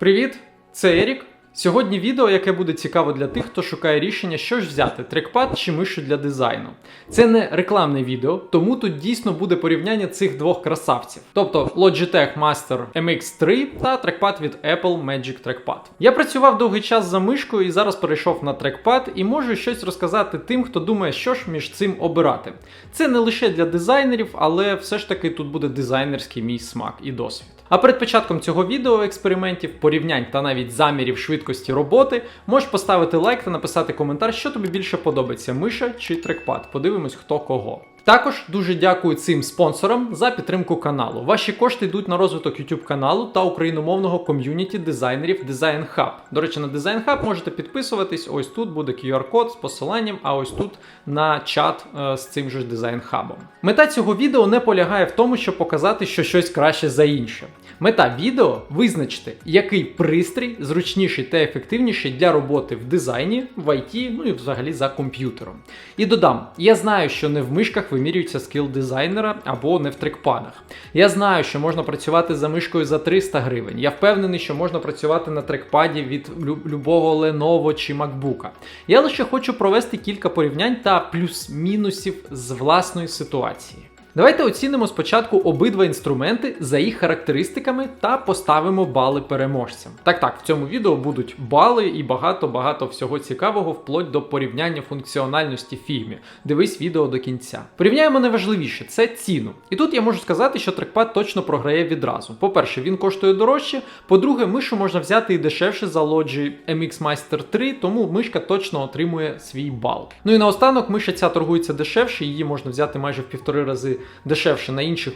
Привіт, це Ерік. Сьогодні відео, яке буде цікаво для тих, хто шукає рішення, що ж взяти: трекпад чи мишу для дизайну. Це не рекламне відео, тому тут дійсно буде порівняння цих двох красавців. Тобто Logitech Master MX3 та трекпад від Apple Magic Trackpad. Я працював довгий час за мишкою і зараз перейшов на трекпад і можу щось розказати тим, хто думає, що ж між цим обирати. Це не лише для дизайнерів, але все ж таки тут буде дизайнерський мій смак і досвід. А перед початком цього відео експериментів, порівнянь та навіть замірів швидкості роботи, можеш поставити лайк та написати коментар, що тобі більше подобається: миша чи трекпад. Подивимось, хто кого. Також дуже дякую цим спонсорам за підтримку каналу. Ваші кошти йдуть на розвиток YouTube каналу та україномовного ком'юніті дизайнерів Design Hub. До речі, на Design Hub можете підписуватись. Ось тут буде QR-код з посиланням, а ось тут на чат е, з цим же Design Hub. Мета цього відео не полягає в тому, щоб показати, що щось краще за інше. Мета відео визначити, який пристрій зручніший та ефективніший для роботи в дизайні, в IT, ну і взагалі за комп'ютером. І додам, я знаю, що не в мишках вимірюється скіл дизайнера або не в трекпадах. Я знаю, що можна працювати за мишкою за 300 гривень. Я впевнений, що можна працювати на трекпаді від лю- любого Lenovo чи MacBook. Я лише хочу провести кілька порівнянь та плюс-мінусів з власної ситуації. Давайте оцінимо спочатку обидва інструменти за їх характеристиками та поставимо бали переможцям. Так, так, в цьому відео будуть бали і багато-багато всього цікавого, вплоть до порівняння функціональності фільмів. Дивись відео до кінця. Порівняємо найважливіше це ціну. І тут я можу сказати, що трекпад точно програє відразу. По-перше, він коштує дорожче. По-друге, мишу можна взяти і дешевше за лоджі MX Master 3, тому мишка точно отримує свій бал. Ну і наостанок, миша ця торгується дешевше, її можна взяти майже в півтори рази дешевше на інших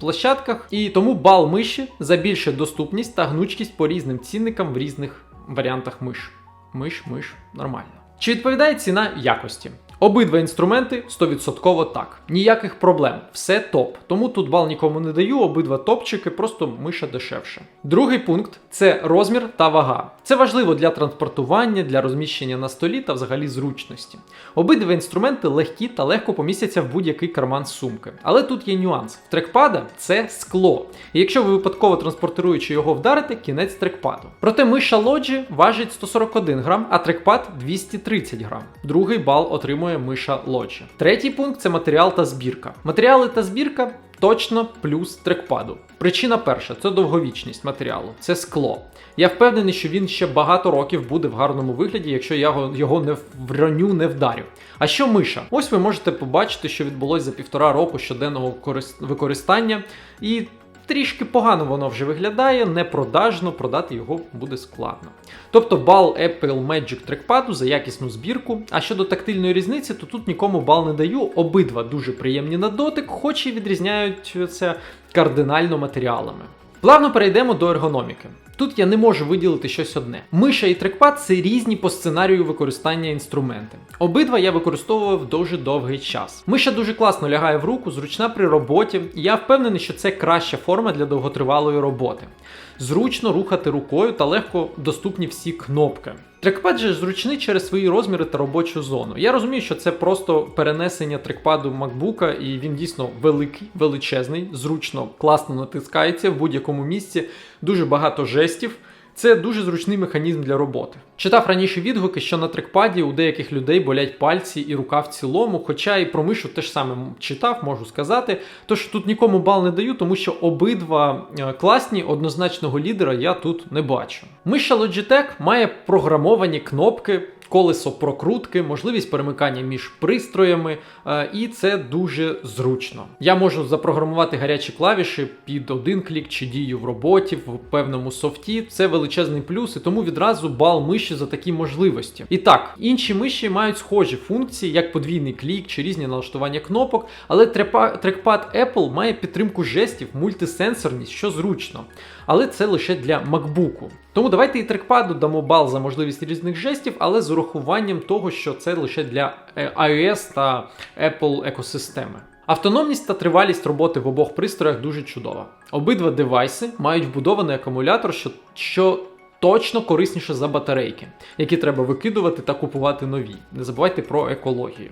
площадках. І тому бал миші за більше доступність та гнучкість по різним цінникам в різних варіантах миш. Миш, миш, нормально. Чи відповідає ціна якості? Обидва інструменти 100% так. Ніяких проблем. Все топ. Тому тут бал нікому не даю, обидва топчики, просто миша дешевше. Другий пункт це розмір та вага. Це важливо для транспортування, для розміщення на столі та взагалі зручності. Обидва інструменти легкі та легко помістяться в будь-який карман сумки. Але тут є нюанс: в трекпада це скло. І якщо ви випадково транспортируючи його вдарите, кінець трекпаду. Проте миша лоджі важить 141 грам, а трекпад 230 грам. Другий бал отримує миша лоджі. Третій пункт це матеріал та збірка. Матеріали та збірка. Точно плюс трекпаду. Причина перша це довговічність матеріалу, це скло. Я впевнений, що він ще багато років буде в гарному вигляді, якщо я його- не в не вдарю. А що миша? Ось ви можете побачити, що відбулося за півтора року щоденного використання, і трішки погано воно вже виглядає, непродажно, продати його буде складно. Тобто бал Apple Magic Trackpad за якісну збірку. А щодо тактильної різниці, то тут нікому бал не даю. Обидва дуже приємні на дотик, хоч і відрізняються кардинально матеріалами. Плавно перейдемо до ергономіки. Тут я не можу виділити щось одне. Миша і трекпад це різні по сценарію використання інструменти. Обидва я використовував дуже довгий час. Миша дуже класно лягає в руку, зручна при роботі, і я впевнений, що це краща форма для довготривалої роботи. Зручно рухати рукою та легко доступні всі кнопки. Трекпад же зручний через свої розміри та робочу зону. Я розумію, що це просто перенесення трекпаду MacBook, і він дійсно великий, величезний, зручно, класно натискається в будь-якому місці, дуже багато жестів. Це дуже зручний механізм для роботи. Читав раніше відгуки, що на трекпаді у деяких людей болять пальці і рука в цілому, хоча і про мишу теж саме читав, можу сказати. Тож тут нікому бал не даю, тому що обидва е, класні, однозначного лідера я тут не бачу. Миша Logitech має програмовані кнопки. Колесо прокрутки, можливість перемикання між пристроями, е, і це дуже зручно. Я можу запрограмувати гарячі клавіші під один клік чи дію в роботі, в певному софті. Це величезний плюс, і тому відразу бал миші за такі можливості. І так, інші миші мають схожі функції, як подвійний клік чи різні налаштування кнопок, але трекпад Apple має підтримку жестів, мультисенсорність, що зручно. Але це лише для MacBook. Тому давайте і трекпаду дамо бал за можливість різних жестів, але з урахуванням того, що це лише для е, iOS та Apple екосистеми. Автономність та тривалість роботи в обох пристроях дуже чудова. Обидва девайси мають вбудований акумулятор, що, що точно корисніше за батарейки, які треба викидувати та купувати нові. Не забувайте про екологію.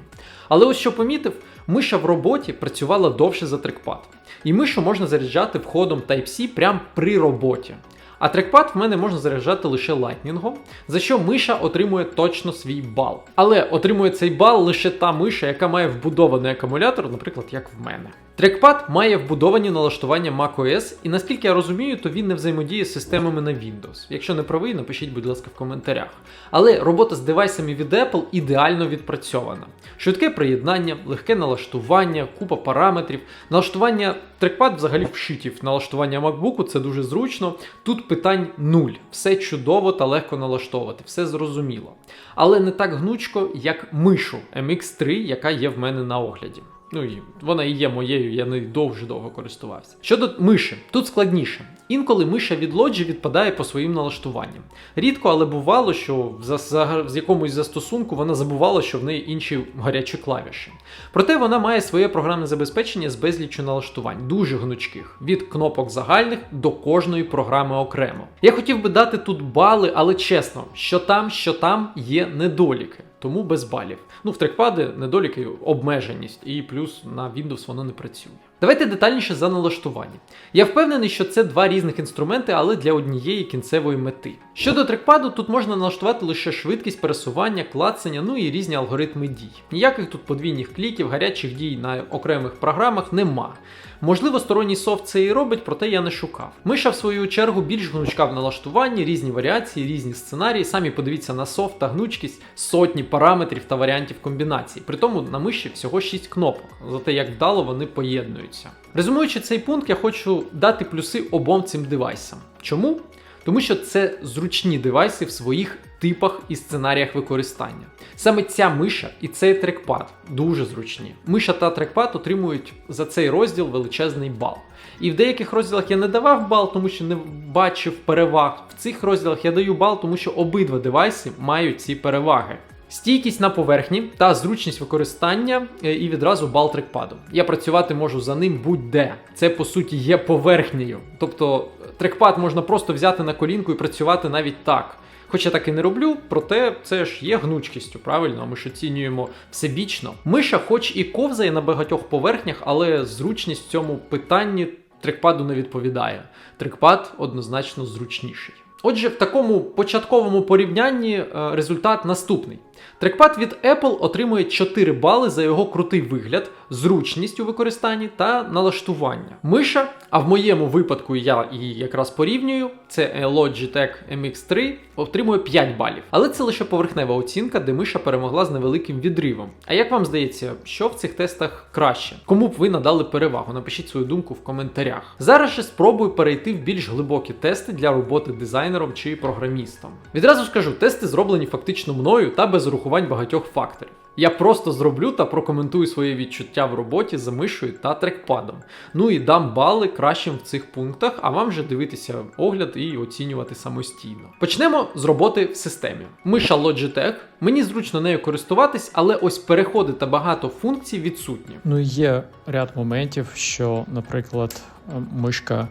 Але ось що помітив, миша в роботі працювала довше за трекпад. І мишу можна заряджати входом Type-C прямо при роботі. А трекпад в мене можна заряджати лише лайтнінгом, за що миша отримує точно свій бал. Але отримує цей бал лише та миша, яка має вбудований акумулятор, наприклад, як в мене. Трекпад має вбудовані налаштування macOS, і наскільки я розумію, то він не взаємодіє з системами на Windows. Якщо не правий, напишіть, будь ласка, в коментарях. Але робота з девайсами від Apple ідеально відпрацьована. Швидке приєднання, легке налаштування, купа параметрів. Налаштування трекпад взагалі вшиті в налаштування MacBook, це дуже зручно. Тут питань нуль. Все чудово та легко налаштовувати, все зрозуміло. Але не так гнучко, як мишу MX3, яка є в мене на огляді. Ну і вона і є моєю, я нею дуже довго користувався. Щодо миші, тут складніше. Інколи миша від лоджі відпадає по своїм налаштуванням. Рідко, але бувало, що за, за, з якомусь застосунку вона забувала, що в неї інші гарячі клавіші. Проте вона має своє програмне забезпечення з безліччю налаштувань, дуже гнучких, від кнопок загальних до кожної програми окремо. Я хотів би дати тут бали, але чесно, що там, що там є недоліки. Тому без балів. Ну, в трекпади недоліки обмеженість, і плюс на Windows воно не працює. Давайте детальніше за налаштування. Я впевнений, що це два різних інструменти, але для однієї кінцевої мети. Щодо трекпаду, тут можна налаштувати лише швидкість пересування, клацання, ну і різні алгоритми дій. Ніяких тут подвійних кліків, гарячих дій на окремих програмах нема. Можливо, сторонній софт це і робить, проте я не шукав. Миша, в свою чергу, більш гнучка в налаштуванні, різні варіації, різні сценарії. Самі подивіться на софт та гнучкість, сотні параметрів та варіантів комбінацій. При тому на миші всього 6 кнопок, зате як вдало вони поєднуються. Резумуючи цей пункт, я хочу дати плюси обом цим девайсам. Чому? Тому що це зручні девайси в своїх типах і сценаріях використання. Саме ця миша і цей трекпад дуже зручні. Миша та трекпад отримують за цей розділ величезний бал. І в деяких розділах я не давав бал, тому що не бачив переваг. В цих розділах я даю бал, тому що обидва девайси мають ці переваги. Стійкість на поверхні та зручність використання е, і відразу бал трекпаду. Я працювати можу за ним будь-де. Це по суті є поверхнею. Тобто трекпад можна просто взяти на колінку і працювати навіть так. Хоч я так і не роблю, проте це ж є гнучкістю, правильно, ми ж оцінюємо всебічно. Миша, хоч і ковзає на багатьох поверхнях, але зручність в цьому питанні трекпаду не відповідає. Трекпад однозначно зручніший. Отже, в такому початковому порівнянні е, результат наступний. Трекпад від Apple отримує 4 бали за його крутий вигляд, зручність у використанні та налаштування. Миша, а в моєму випадку я її якраз порівнюю, це Logitech MX3, отримує 5 балів. Але це лише поверхнева оцінка, де миша перемогла з невеликим відривом. А як вам здається, що в цих тестах краще? Кому б ви надали перевагу? Напишіть свою думку в коментарях. Зараз же спробую перейти в більш глибокі тести для роботи дизайнером чи програмістом. Відразу скажу, тести зроблені фактично мною та без урахувань багатьох факторів. Я просто зроблю та прокоментую свої відчуття в роботі за мишою та трекпадом. Ну і дам бали кращим в цих пунктах, а вам вже дивитися огляд і оцінювати самостійно. Почнемо з роботи в системі. Миша Logitech. Мені зручно нею користуватись, але ось переходи та багато функцій відсутні. Ну, є ряд моментів, що, наприклад, е, мишка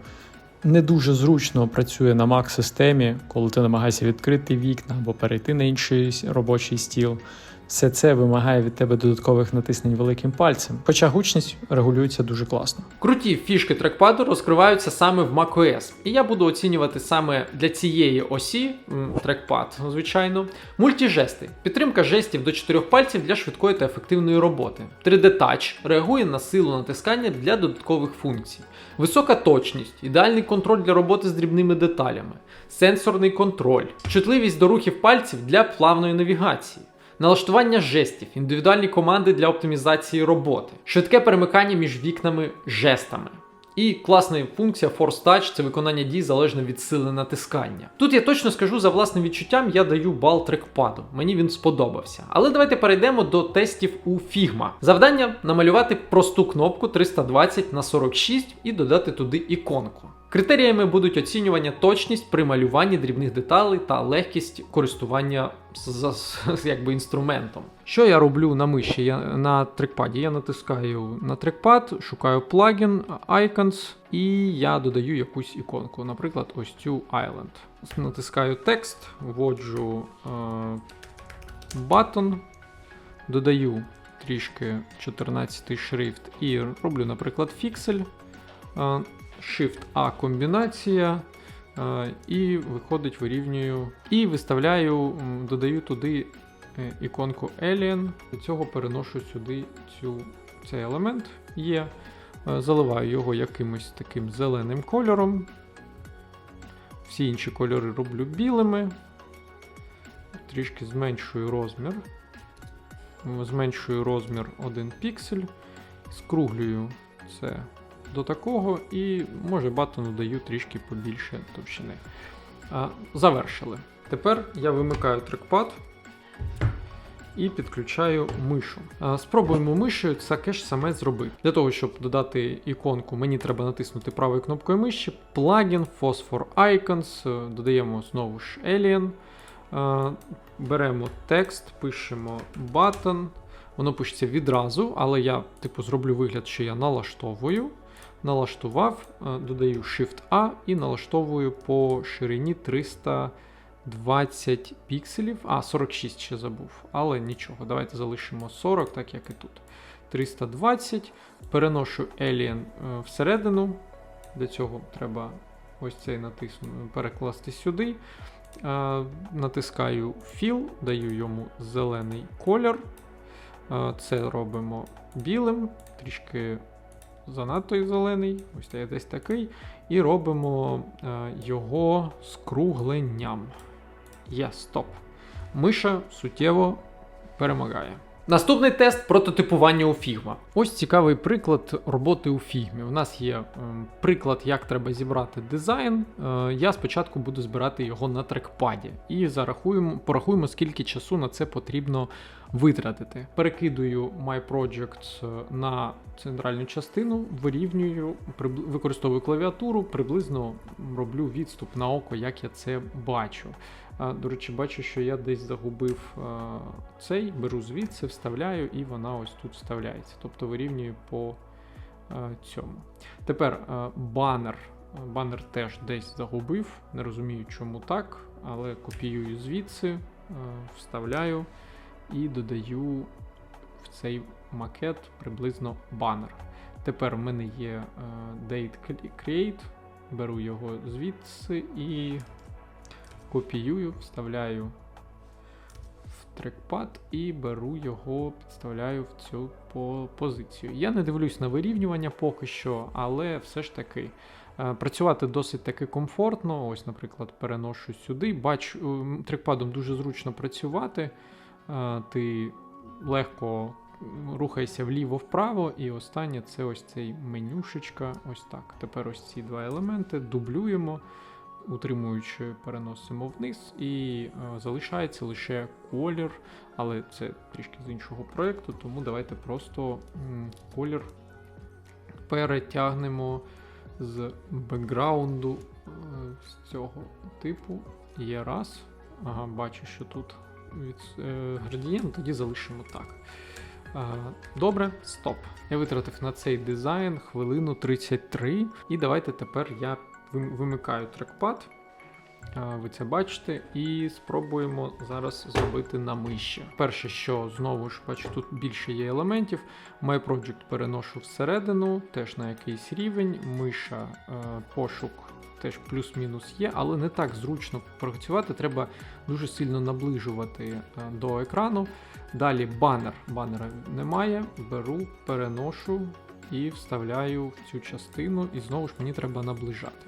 не дуже зручно працює на Mac-системі, коли ти намагаєшся відкрити вікна або перейти на інший робочий стіл. Все це вимагає від тебе додаткових натиснень великим пальцем. Хоча гучність регулюється дуже класно. Круті фішки трекпаду розкриваються саме в macOS, і я буду оцінювати саме для цієї осі трекпад, звичайно. Мультижести. Підтримка жестів до 4 пальців для швидкої та ефективної роботи. 3D Touch реагує на силу натискання для додаткових функцій. Висока точність, ідеальний контроль для роботи з дрібними деталями, сенсорний контроль, чутливість до рухів пальців для плавної навігації. Налаштування жестів, індивідуальні команди для оптимізації роботи, швидке перемикання між вікнами жестами. І класна функція Force Touch це виконання дій залежно від сили натискання. Тут я точно скажу за власним відчуттям, я даю бал трекпаду. Мені він сподобався. Але давайте перейдемо до тестів у Figma. Завдання намалювати просту кнопку 320 на 46 і додати туди іконку. Критеріями будуть оцінювання точність при малюванні дрібних деталей та легкість користування з, з, якби інструментом. Що я роблю на миші? Я на трекпаді. Я натискаю на трекпад, шукаю плагін Icons і я додаю якусь іконку. Наприклад, ось цю Island. Натискаю текст, вводжу е, button, додаю трішки 14 шрифт і роблю, наприклад, фіксель. Е, Shift A комбінація. Е, І виходить, вирівнюю і виставляю, додаю туди е, іконку Alien. Для цього переношу сюди цю, цей елемент є. Е, Заливаю його якимось таким зеленим кольором. Всі інші кольори роблю білими. Трішки зменшую розмір. Зменшую розмір 1 піксель. Скруглюю це до такого і може батону даю трішки побільше товщини. Завершили. Тепер я вимикаю трекпад і підключаю мишу. Спробуємо мишею це таке ж саме зробити. Для того, щоб додати іконку, мені треба натиснути правою кнопкою миші, плагін, Phosphor Icons, е, додаємо знову ж Alien. Беремо текст, пишемо button. Воно пишеться відразу, але я типу зроблю вигляд, що я налаштовую. Налаштував, е, додаю Shift-A і налаштовую по ширині 320 пікселів. А, 46 ще забув, але нічого. Давайте залишимо 40, так як і тут. 320. Переношу Alien е, всередину. Для цього треба ось цей натисну, перекласти сюди. Е, Натискаю Fill, даю йому зелений колір. Це робимо білим, трішки занадто зелений, ось та- десь такий. І робимо е, його скругленням. Є, стоп. Миша суттєво перемагає. Наступний тест прототипування у Figma. Ось цікавий приклад роботи у Figma. У нас є ем, приклад, як треба зібрати дизайн. Е, я спочатку буду збирати його на трекпаді і зарахуємо, порахуємо, скільки часу на це потрібно витратити. Перекидую My Project на центральну частину, вирівнюю, використовую клавіатуру, приблизно роблю відступ на око, як я це бачу. А, До речі, бачу, що я десь загубив а, цей, беру звідси, вставляю, і вона ось тут вставляється. Тобто вирівнюю по а, цьому. Тепер а, банер. Банер теж десь загубив, не розумію, чому так, але копіюю звідси, а, вставляю і додаю в цей макет приблизно банер. Тепер в мене є е, Date Create, беру його звідси і копіюю, вставляю в трекпад і беру його, підставляю в цю позицію. Я не дивлюсь на вирівнювання поки що, але все ж таки. е, Працювати досить таки комфортно. Ось, наприклад, переношу сюди. Бачу, трекпадом дуже зручно працювати. Е, Ти легко рухайся вліво-вправо, і останнє це ось цей менюшечка. Ось так. Тепер ось ці два елементи дублюємо, утримуючи, переносимо вниз, і е, залишається лише колір, але це трішки з іншого проєкту, тому давайте просто колір перетягнемо з бекграунду е, з цього типу. Є раз. Ага, бачу, що тут від е, градієнт, тоді залишимо так. Е, добре, стоп. Я витратив на цей дизайн хвилину 33. І давайте тепер я вимикаю трекпад. Ви це бачите, і спробуємо зараз зробити на миші. Перше, що знову ж бачу, тут більше є елементів. My Project переношу всередину, теж на якийсь рівень. Миша, е, пошук теж плюс-мінус є, але не так зручно працювати. Треба дуже сильно наближувати е, до екрану. Далі банер. Банера немає. Беру, переношу і вставляю в цю частину, і знову ж мені треба наближати.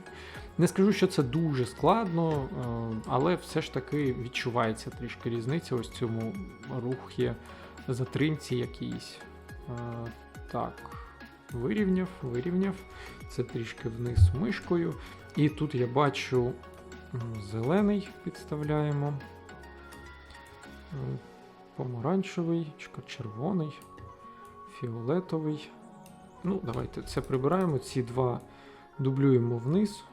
Не скажу, що це дуже складно, е, але все ж таки відчувається трішки різниця. Ось цьому рухі затримці якійсь. Е, Так, вирівняв, вирівняв. Це трішки вниз мишкою. І тут я бачу зелений підставляємо. Помаранчевий, червоний, фіолетовий. Ну, давайте це прибираємо. Ці два дублюємо вниз.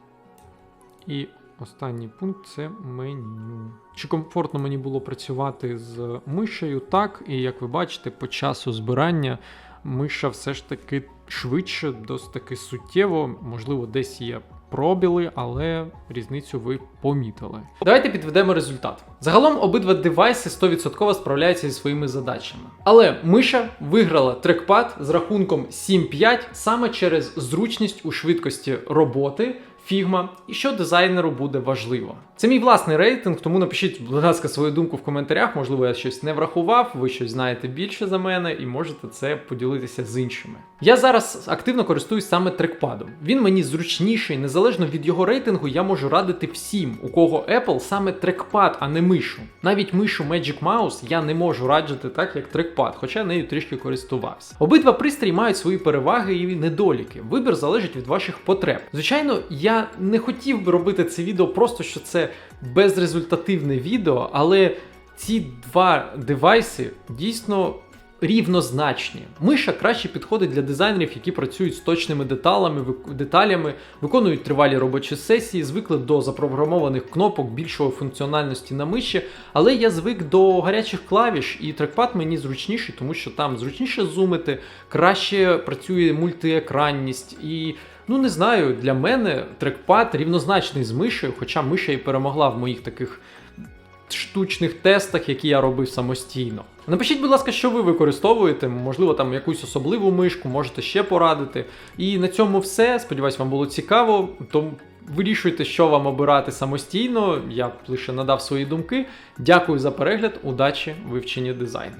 І останній пункт це меню. Чи комфортно мені було працювати з мишею? Так, і як ви бачите, по часу збирання миша все ж таки швидше, досить таки суттєво, можливо, десь є пробіли, але різницю ви помітили. Давайте підведемо результат. Загалом обидва девайси 100% справляються зі своїми задачами. Але миша виграла трекпад з рахунком 7-5 саме через зручність у швидкості роботи. Figma і що дизайнеру буде важливо. Це мій власний рейтинг, тому напишіть, будь ласка, свою думку в коментарях. Можливо, я щось не врахував, ви щось знаєте більше за мене і можете це поділитися з іншими. Я зараз активно користуюсь саме трекпадом. Він мені зручніший, незалежно від його рейтингу, я можу радити всім, у кого Apple саме трекпад, а не мишу. Навіть мишу Magic Mouse я не можу раджити так, як трекпад, хоча нею трішки користувався. Обидва пристрої мають свої переваги і недоліки. Вибір залежить від ваших потреб. Звичайно, я не хотів би робити це відео просто, що це безрезультативне відео, але ці два девайси дійсно рівнозначні. Миша краще підходить для дизайнерів, які працюють з точними деталями, деталями, виконують тривалі робочі сесії, звикли до запрограмованих кнопок більшої функціональності на миші, але я звик до гарячих клавіш, і трекпад мені зручніший, тому що там зручніше зумити, краще працює мультиекранність і. Ну, не знаю, для мене трекпад рівнозначний з мишею, хоча миша і перемогла в моїх таких штучних тестах, які я робив самостійно. Напишіть, будь ласка, що ви використовуєте, можливо, там якусь особливу мишку, можете ще порадити. І на цьому все. Сподіваюсь, вам було цікаво. Тому вирішуйте, що вам обирати самостійно. Я лише надав свої думки. Дякую за перегляд, удачі вивченні дизайну.